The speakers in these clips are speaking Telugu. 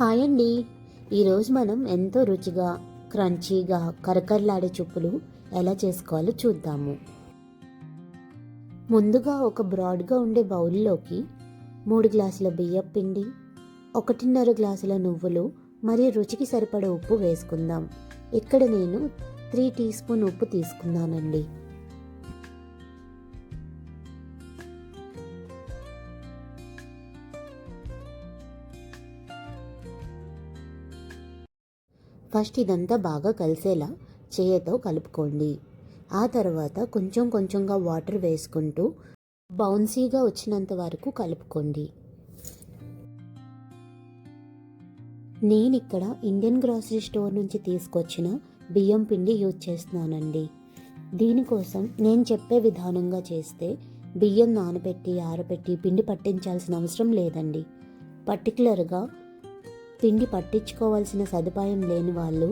హాయ్ అండి. ఈరోజు మనం ఎంతో రుచిగా క్రంచీగా కరకరలాడే చుప్పులు ఎలా చేసుకోవాలో చూద్దాము. ముందుగా ఒక బ్రాడ్గా ఉండే బౌల్లోకి మూడు గ్లాసుల బియ్యం పిండి ఒకటిన్నర గ్లాసుల నువ్వులు మరియు రుచికి సరిపడే ఉప్పు వేసుకుందాం. ఇక్కడ నేను త్రీ టీ స్పూన్ ఉప్పు తీసుకున్నానండి. ఫస్ట్ ఇదంతా బాగా కలిసేలా చేయతో కలుపుకోండి. ఆ తర్వాత కొంచెం కొంచెంగా వాటర్ వేసుకుంటూ బౌన్సీగా వచ్చినంత వరకు కలుపుకోండి. నేను ఇక్కడ ఇండియన్ గ్రాసరీ స్టోర్ నుంచి తీసుకొచ్చిన బియ్యం పిండి యూజ్ చేస్తున్నానండి. దీనికోసం నేను చెప్పే విధానంగా చేస్తే బియ్యం నానబెట్టి ఆరబెట్టి పిండి పట్టించాల్సిన అవసరం లేదండి. పర్టికులర్గా తిండి పట్టించుకోవాల్సిన సదుపాయం లేని వాళ్ళు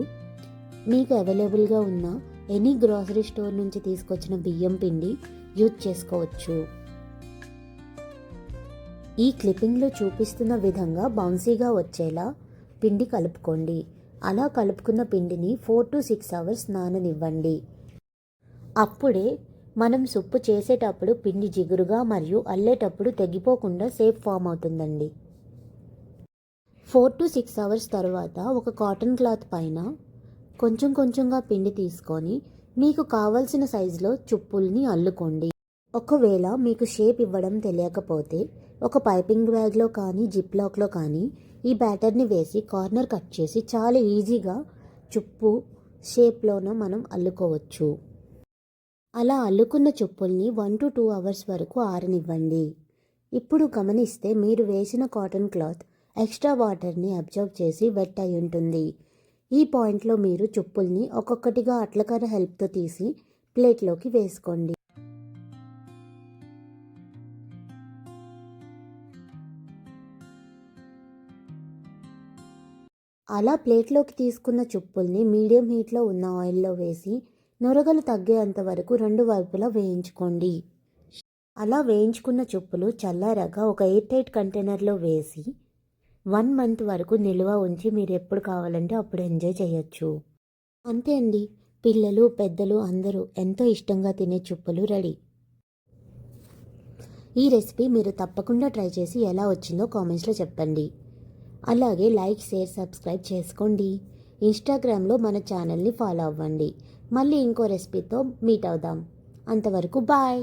మీకు అవైలబుల్గా ఉన్న ఎనీ గ్రాసరీ స్టోర్ నుంచి తీసుకొచ్చిన బియ్యం పిండి యూజ్ చేసుకోవచ్చు. ఈ క్లిప్పింగ్లో చూపిస్తున్న విధంగా బౌన్సీగా వచ్చేలా పిండి కలుపుకోండి. అలా కలుపుకున్న పిండిని ఫోర్ టు సిక్స్ అవర్స్ నాననివ్వండి. అప్పుడే మనం సుప్పు చేసేటప్పుడు పిండి జిగురుగా మరియు అల్లేటప్పుడు తెగిపోకుండా సేఫ్ ఫామ్ అవుతుందండి. ఫోర్ టు సిక్స్ అవర్స్ తర్వాత ఒక కాటన్ క్లాత్ పైన కొంచెం కొంచెంగా పిండి తీసుకొని మీకు కావలసిన సైజులో చుప్పుల్ని అల్లుకోండి. ఒకవేళ మీకు షేప్ ఇవ్వడం తెలియకపోతే ఒక పైపింగ్ బ్యాగ్లో కానీ జిప్ లాక్లో కానీ ఈ బ్యాటర్ని వేసి కార్నర్ కట్ చేసి చాలా ఈజీగా చుప్పు షేప్లోన మనం అల్లుకోవచ్చు. అలా అల్లుకున్న చుప్పుల్ని వన్ టు టూ అవర్స్ వరకు ఆరనివ్వండి. ఇప్పుడు గమనిస్తే మీరు వేసిన కాటన్ క్లాత్ ఎక్స్ట్రా వాటర్ని అబ్జర్వ్ చేసి వెట్ అయి ఉంటుంది. ఈ పాయింట్లో మీరు చుప్పుల్ని ఒక్కొక్కటిగా అట్లకర్ర హెల్ప్తో తీసి ప్లేట్లోకి వేసుకోండి. అలా ప్లేట్లోకి తీసుకున్న చుప్పుల్ని మీడియం హీట్లో ఉన్న ఆయిల్లో వేసి నొరగలు తగ్గేంత వరకు రెండు వైపులా వేయించుకోండి. అలా వేయించుకున్న చుప్పులు చల్లారాక ఒక ఎయిర్ టైట్ కంటైనర్లో వేసి వన్ మంత్ వరకు నిల్వ ఉంచి మీరు ఎప్పుడు కావాలంటే అప్పుడు ఎంజాయ్ చేయొచ్చు. అంతే అండి. పిల్లలు పెద్దలు అందరూ ఎంతో ఇష్టంగా తినే చుప్పులు రెడీ. ఈ రెసిపీ మీరు తప్పకుండా ట్రై చేసి ఎలా వచ్చిందో కామెంట్స్లో చెప్పండి. అలాగే లైక్ షేర్ సబ్స్క్రైబ్ చేసుకోండి. ఇన్స్టాగ్రామ్లో మన ఛానల్ని ఫాలో అవ్వండి. మళ్ళీ ఇంకో రెసిపీతో మీట్ అవుదాం. అంతవరకు బాయ్!